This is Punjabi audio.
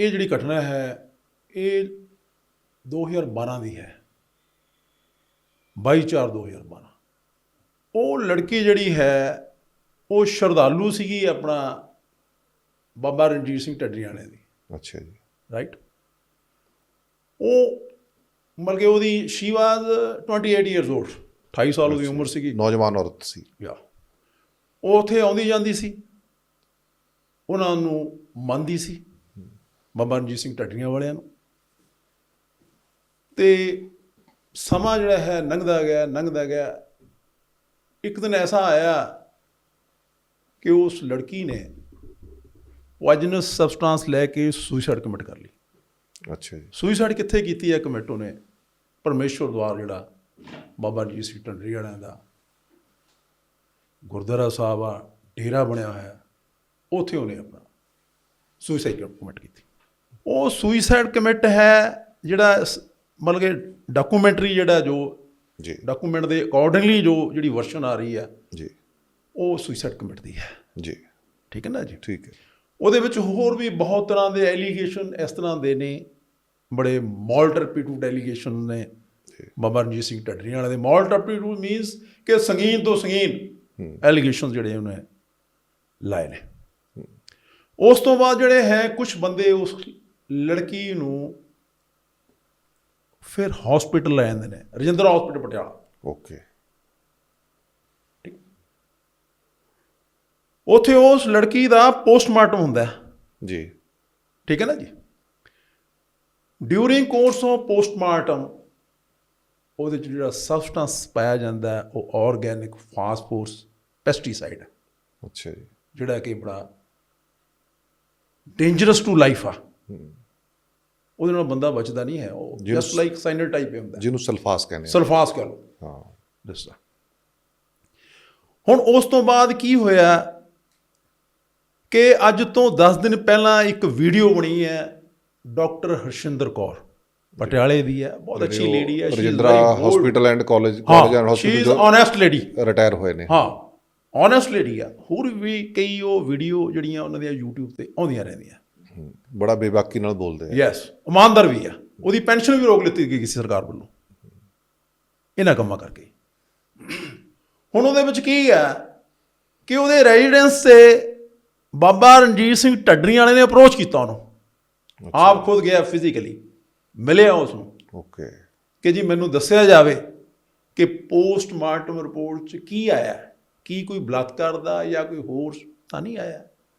ਇਹ ਜਿਹੜੀ ਘਟਨਾ ਹੈ ਇਹ 2012 ਦੀ ਹੈ। 22/4/2012 ਉਹ ਲੜਕੀ ਜਿਹੜੀ ਹੈ ਉਹ ਸ਼ਰਧਾਲੂ ਸੀਗੀ ਆਪਣਾ ਬਾਬਾ ਰਣਜੀਤ ਸਿੰਘ ਢੱਡਰੀਆਣੇ ਦੀ। ਅੱਛਾ ਜੀ। ਰਾਈਟ ਉਹ ਮਤਲਬ ਕਿ ਉਹਦੀ ਸ਼ੀ ਵਾਜ਼ 28 ਇਅਰਸ 올ਡ 28 ਸਾਲ ਉਹਦੀ ਉਮਰ ਸੀਗੀ। ਨੌਜਵਾਨ ਔਰਤ ਸੀ। ਯਾ ਉਹ ਉੱਥੇ ਆਉਂਦੀ ਜਾਂਦੀ ਸੀ। ਉਹਨਾਂ ਨੂੰ ਮੰਨਦੀ ਸੀ। ਬਾਬਾ ਰਣਜੀਤ ਸਿੰਘ ਢੱਡਰੀਆਂ ਵਾਲਿਆਂ ਨੂੰ। ਤੇ ਸਮਾਂ ਜਿਹੜਾ ਹੈ ਲੰਘਦਾ ਗਿਆ ਲੰਘਦਾ ਗਿਆ। ਇੱਕ ਦਿਨ ਐਸਾ ਆਇਆ ਕਿ ਉਸ ਲੜਕੀ ਨੇ ਪੋਇਜਨਸ ਸਬਸਟੈਂਸ ਲੈ ਕੇ ਸੁਸਾਈਡ ਕਮਿਟ ਕਰ ਲਈ। ਅੱਛਾ ਜੀ। ਸੁਸਾਈਡ ਕਿੱਥੇ ਕੀਤੀ ਹੈ ਕਮੇਟੋ ਨੇ ਪਰਮੇਸ਼ਵਰ ਦਵਾਰ ਜਿਹੜਾ ਬਾਬਾ ਜੀ ਸਿੰਘ ਢੰਡਰੀ ਵਾਲਿਆਂ ਦਾ। ਗੁਰਦੁਆਰਾ ਸਾਹਿਬ ਆ ਡੇਰਾ ਬਣਿਆ ਹੋਇਆ। ਉੱਥੇ ਉਹਨੇ ਆਪਣਾ ਸੁਸਾਈਡ ਕਮਿਟ ਕੀਤੀ। ਉਹ ਸੁਸਾਈਡ ਕਮਿਟ ਹੈ ਜਿਹੜਾ ਮਤਲਬ ਕਿ ਡਾਕੂਮੈਂਟਰੀ ਜਿਹੜਾ ਜੋ ਜੀ। ਡਾਕੂਮੈਂਟ ਦੇ ਅਕੋਰਡਿੰਗਲੀ ਜੋ ਜਿਹੜੀ ਵਰਸ਼ਨ ਆ ਰਹੀ ਹੈ ਜੀ। ਉਹ ਸੁਸਾਈਡ ਕਮਿਟ ਦੀ ਹੈ। ਜੀ। ਠੀਕ ਹੈ ਨਾ ਜੀ? ਠੀਕ ਹੈ। ਉਹਦੇ ਵਿੱਚ ਹੋਰ ਵੀ ਬਹੁਤ ਤਰ੍ਹਾਂ ਦੇ ਐਲੀਗੇਸ਼ਨ ਇਸ ਤਰ੍ਹਾਂ ਦੇ ਨੇ ਬੜੇ ਮੋਲ ਟਰਪੀਟੂਡ ਐਲੀਗੇਸ਼ਨ ਨੇ। ਬਾਬਾ ਰਣਜੀਤ ਸਿੰਘ ਢੱਡਰੀ ਵਾਲੇ ਦੇ ਮੋਲ ਟਰਪੀਟੂਡ ਮੀਨਸ ਕਿ ਸੰਗੀਨ ਤੋਂ ਸੰਗੀਨ ਐਲੀਗੇਸ਼ਨ ਜਿਹੜੇ ਉਹਨੇ ਲਾਏ ਨੇ। ਉਸ ਤੋਂ ਬਾਅਦ ਜਿਹੜੇ ਹੈ ਕੁਝ ਬੰਦੇ ਉਸ ਲੜਕੀ ਨੂੰ ਫਿਰ ਹਸਪੀਟਲ ਲੈ ਜਾਂਦੇ ਨੇ। ਰਜਿੰਦਰਾ ਹਸਪੀਟਲ ਪਟਿਆਲਾ। ਓਕੇ ਉੱਥੇ ਉਸ ਲੜਕੀ ਦਾ ਪੋਸਟਮਾਰਟਮ ਹੁੰਦਾ ਹੈ। ਜੀ। ਠੀਕ ਹੈ ਨਾ ਜੀ? ਡਿਊਰਿੰਗ ਕੋਰਸ ਆਫ ਪੋਸਟਮਾਰਟਮ ਉਹਦੇ 'ਚ ਜਿਹੜਾ ਸਬਸਟੈਂਸ ਪਾਇਆ ਜਾਂਦਾ ਹੈ ਉਹ ਆਰਗੈਨਿਕ ਫਾਸਫੋਰਸ ਪੈਸਟੀਸਾਈਡ ਅੱਛਾ ਜੀ। ਜਿਹੜਾ ਕਿ ਬੜਾ ਡੇਂਜਰਸ ਟੂ ਲਾਈਫ ਆ। ਉਹਦੇ ਨਾਲ ਬੰਦਾ ਬਚਦਾ ਨਹੀਂ ਹੈ ਉਹ ਜਸਟ ਲਾਈਕ ਸਾਈਨਰ ਟਾਈਪ ਹੁੰਦਾ ਜਿਹਨੂੰ ਸਲਫਾਸ ਕਹਿੰਦੇ ਆ। ਸਲਫਾਸ ਕਹ ਲਓ। ਹਾਂ ਦੱਸਦਾ ਹੁਣ ਉਸ ਤੋਂ ਬਾਅਦ ਕੀ ਹੋਇਆ ਕਿ ਅੱਜ ਤੋਂ 10 ਦਿਨ ਪਹਿਲਾਂ ਇੱਕ ਵੀਡੀਓ ਬਣੀ ਹੈ ਡਾਕਟਰ ਹਰਸ਼ਿੰਦਰ ਕੌਰ। ਪਟਿਆਲੇ ਦੀ ਹੈ ਬਹੁਤ ਅੱਛੀ ਲੇਡੀ ਹੈ Rajindra. Hospital and college college and ਹਾਂ she is hospital honest lady retire ਹੋਏ ਨੇ। ਹਾਂ ਓਨੈਸਟ ਲੇਡੀ ਆ। ਹੋਰ ਵੀ ਕਈ ਉਹ ਵੀਡੀਓ ਜਿਹੜੀਆਂ ਉਹਨਾਂ ਦੀਆਂ YouTube ਤੇ ਆਉਂਦੀਆਂ ਰਹਿੰਦੀਆਂ। ਬੜਾ ਬੇਬਾਕੀ ਨਾਲ ਬੋਲਦੇ ਆ। ਯੈਸ ਇਮਾਨਦਾਰ ਵੀ ਆ। ਉਹਦੀ ਪੈਨਸ਼ਨ ਵੀ ਰੋਕ ਲਿੱਤੀ ਗਈ ਕਿਸੇ ਸਰਕਾਰ ਵੱਲੋਂ। ਇਹਨਾਂ ਕੰਮਾਂ ਕਰਕੇ। ਹੁਣ ਉਹਦੇ ਵਿੱਚ ਕੀ ਹੈ ਕਿ ਉਹਦੇ ਰੈਜ਼ੀਡੈਂਸ ਤੇ ਬਾਬਾ ਰਣਜੀਤ ਸਿੰਘ ਢੱਡਰੀਆਂ ਵਾਲੇ ਨੇ ਅਪਰੋਚ ਕੀਤਾ ਉਹਨੂੰ। ਆਪ ਖੁਦ ਗਿਆ ਫਿਜ਼ੀਕਲੀ ਮਿਲਿਆ ਉਸ ਨੂੰ ਓਕੇ ਕਿ ਜੀ ਮੈਨੂੰ ਦੱਸਿਆ ਜਾਵੇ ਕਿ ਪੋਸਟਮਾਰਟਮ ਰਿਪੋਰਟ 'ਚ ਕੀ ਆਇਆ? ਕੀ ਕੋਈ ਬਲਾਤਕਾਰ ਦਾ ਜਾਂ ਕੋਈ ਹੋਰ ਤਾਂ ਨਹੀਂ ਆਇਆ?